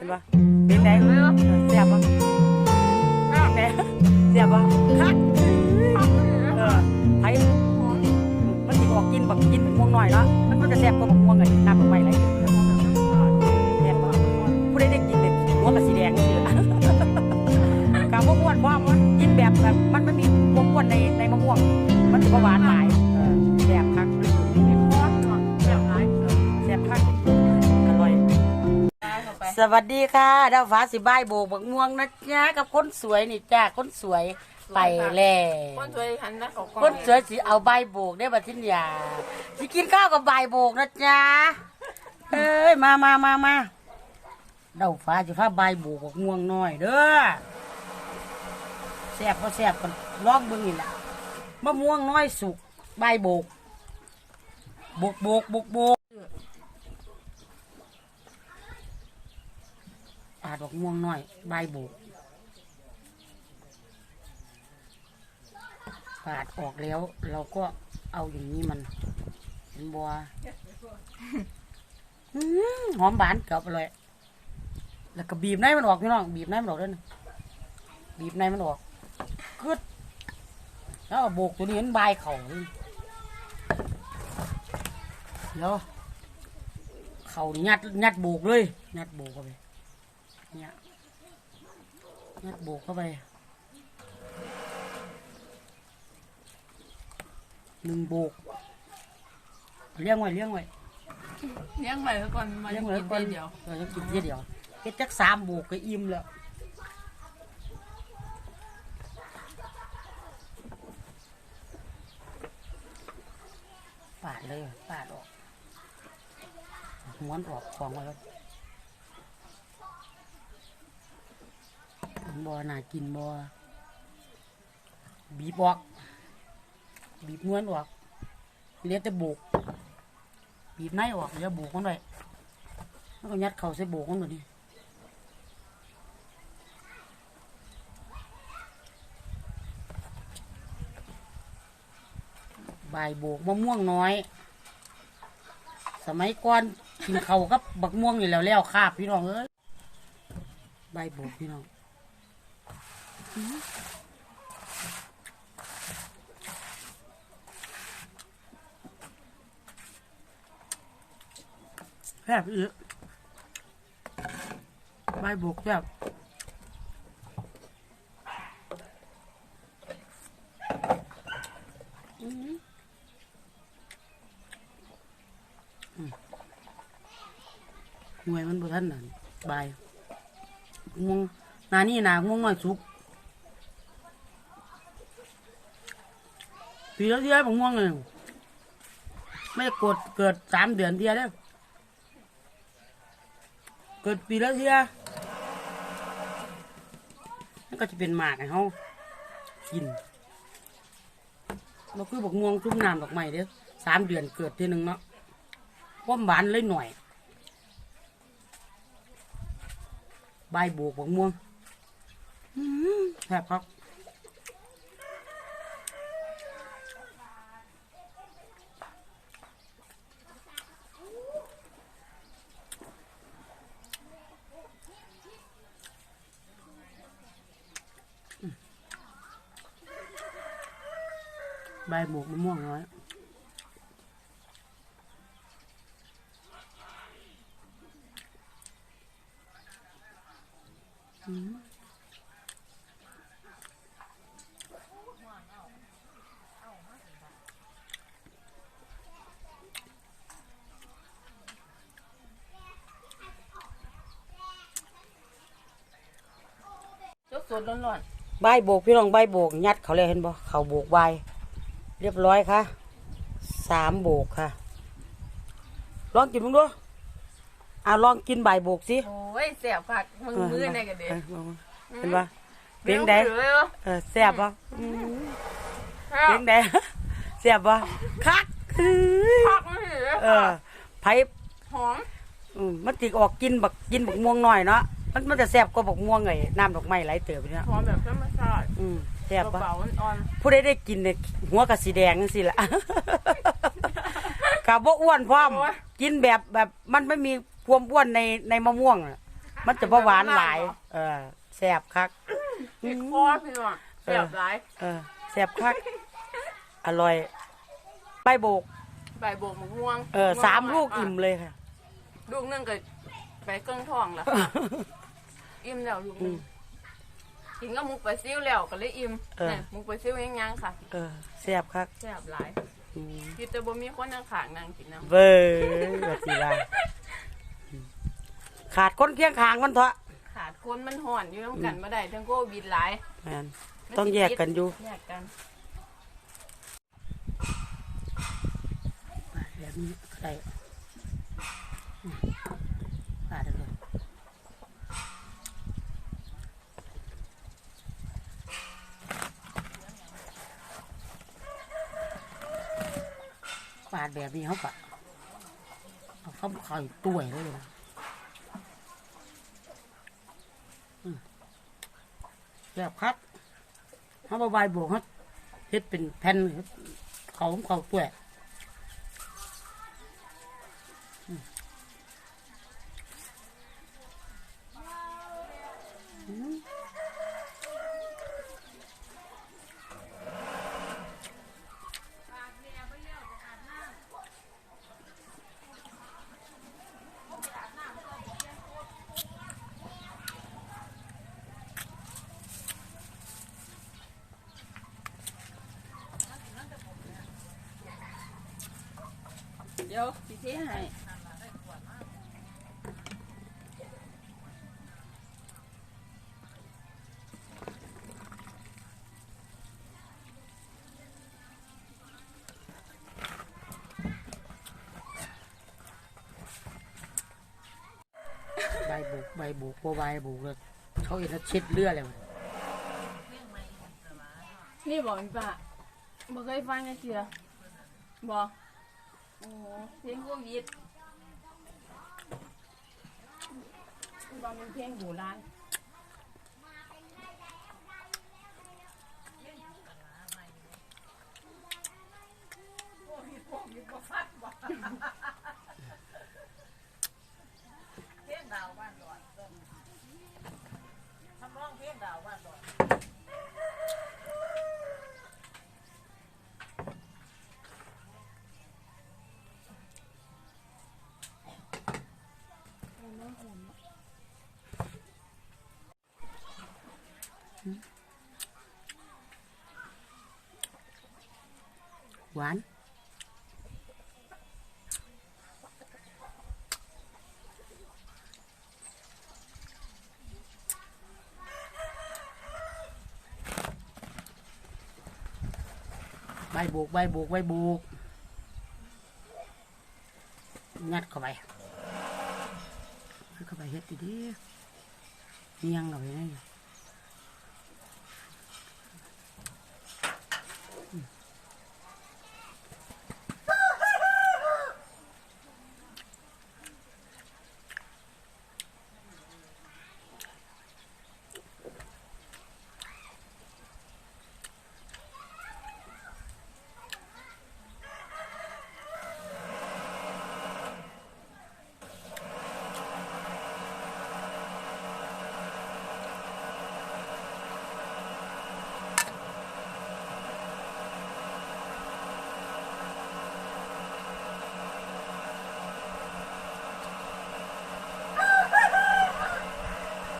ห็นปะเป็นไงเสียบปะเป็นไงเสียบปะคักเออไผมันสิออกกินบักกินบักม่วงหน่อยเนาะมันมันจะแซ่บกว่าบักม่วงไงน้ำบักไม้ไรแซ่บปะผู้ใดได้กินเนี่ยหัวกับสีแดงนี่แหละกาบอ้วนเพราะว่ามันกินแบบแบบมันไม่มีความอ้วนในในมะม่วง มันถือว่าหวานหลาย สวัสดีค่ะดาวฟ้าสิบายโบกบักม่วงนะจ๊ะกับคนสวยนี่จ้าคนสวยไปแล้วคนสวยหันหน้าเขากล้องคนสวยสิเอาใบโบกได้บัดทินยาสิกินข้าวกับใบโบกนะจ๊ะเอ้ยมามามามาดาวฟ้าสิพาใบโบกบักม่วงหน่อยเด้อแซ่บก็แซ่บกันลองเบิ่งนี่แหละมะม่วงน้อยสุกใบโบกโบกโบกโบกโบก ปาดดอกม่วงน้อยใบายโบกปาดออกแล้ว เราก็เอาอย่างนี้มันเห็นบัวหอมหวานกับอร่อยแล้วก็บีบในมันออกพี่น้องบีบในมันออกด้วยนะบีบในมันออกกึดแล้วโบกตัวนี้เห็นใบายเขาเลยเดี๋ยวเขานี่ยัดยัดโบกเลยยัดโบกเข้าไป เนี่ยงัดโบกเข้าไปหนึ่งโบกเลี้ยงไว้เลี้ยงไว้เลี้ยงไว้ก่อนมาเลี้ยงกิไว้นก่อนเดียวเออต้องกินเดียวเดียวเฮ็ดจักสามโบกก็อิ่มแล้วปาดเลยปาดออกม้วนออกของไว้แล้ว บ่น่ากินบ่บีบออก บีบม้วนออกเหลือแต่โบก บีบในออกเหลือโบกมันไว้แล้วก็ยัดเข่าใส่โบกมันแบบนี้ใบโบกมะม่วงน้อย สมัยก่อนกินเขากับบักม่วงอยู่แล้วแล้วคาบพี่น้องเอ้ยใบโบกพี่น้อง แซ่บอีกใบบกแซ่บอื้อหน่วยมันบ่ทันนั่นบายม่วงนานี่นาม่วงน้อยสุก ปีละเทียผมม่วงเลยไม่กดเกิดสามเดือนเทียเด้อเกิดปีและเทียนั่นก็จะเป็นหมากให้เขากินเราคือบอกม่วงชุ่มน้ำดอกไม้เด้อสามเดือนเกิดทีหนึ่งเนาะความหวานเลยหน่อย ใบบวกบักม่วงแซ่บครับ ใบายบวกมะม่วงน้อยยกสดร้อนใบายโบกพี่น้องใบายโบกยัดเขาเลยเห็นบ่เขาโบกใบาย เรียบร้อยค่ะสามโบกค่ะ ลองกินมึงดูอ่าลองกินใบายโบกสิๆโอ้ยแสบผักมึงมือในกันเด็เออเห็นปะเป็นไงเออแซ่บปะอืมเป็นไงแซ่บปะคักอื้อผักมันเหรอเออไผหอมอืมมันติออกกินบักกินบักม่วงหน่อยเนาะมันมันจะแซ่บกว่าบักม่วงไงน้ำดอกไม้ไหลเติบเนี่ยหอมแบบธรรมชาติอืมแซ่บปะเบาๆอ่อนผู้ใดได้กินเนี่ยหัวกับสีแดงจังสิละกับบ่อ้วนพร้อม กินแบบแบบมันไม่มีความอ้วนในในมะม่วงอะๆมันจะบ่หวานหลาย เออแซ่บคักเผ็ดคอพี่น้องแซ่บหลายเออแซ่บคัก อร่อยใบโบก ใบโบกมะม่วงเออสามลูกอิ่มเลยค่ะ ลูกหนึงก็ไปเครื่องทองแล้วค่ะอิ่มแล้วลูกหนึง กินก็มุกไปลาซิวแล้วก็เลยอิ่มเออ เนี่ยมุกไปลาซิวยังยังๆค่ะเออแซ่บคักแซ่บหลายอืมคิดแต่บ่มีคนนั่งขางนั่งกินน้ำเว้ยว่าสิว่าอืมขาดคนเคียงข้างมันเถอะขาดคนมันห่อนอยู่น้ำกันมาได้ทั้งโควิดหลายแม่นต้องแยกกันอยู่ แยกกันแบบนี้ก็ได้อืมปาดเลยปาด แบบนี้เขาปะเขาข้าวไข่ต้วเลยนะอืมแบบครับเขาบใบายบวกเขาเฮ็ดเป็นแผ่นเขาเขาตัวย เดี๋ยวพี่เทให้ใบบุกใบบุกบัวใบบุกเลยเขาเห็นแล้วเช็ดเลือดเลยนี่บอกพี่ป้าบ่เคยฟังกันเชื่อบอกโอ้ เพลงโควิดบางเป็นเพลงโบราณ หวานใบบุกใบบุกใบบุกงัดเข้าไปงัดเข้าไปเฮ็ดดีๆเนียงเข้าไปนี่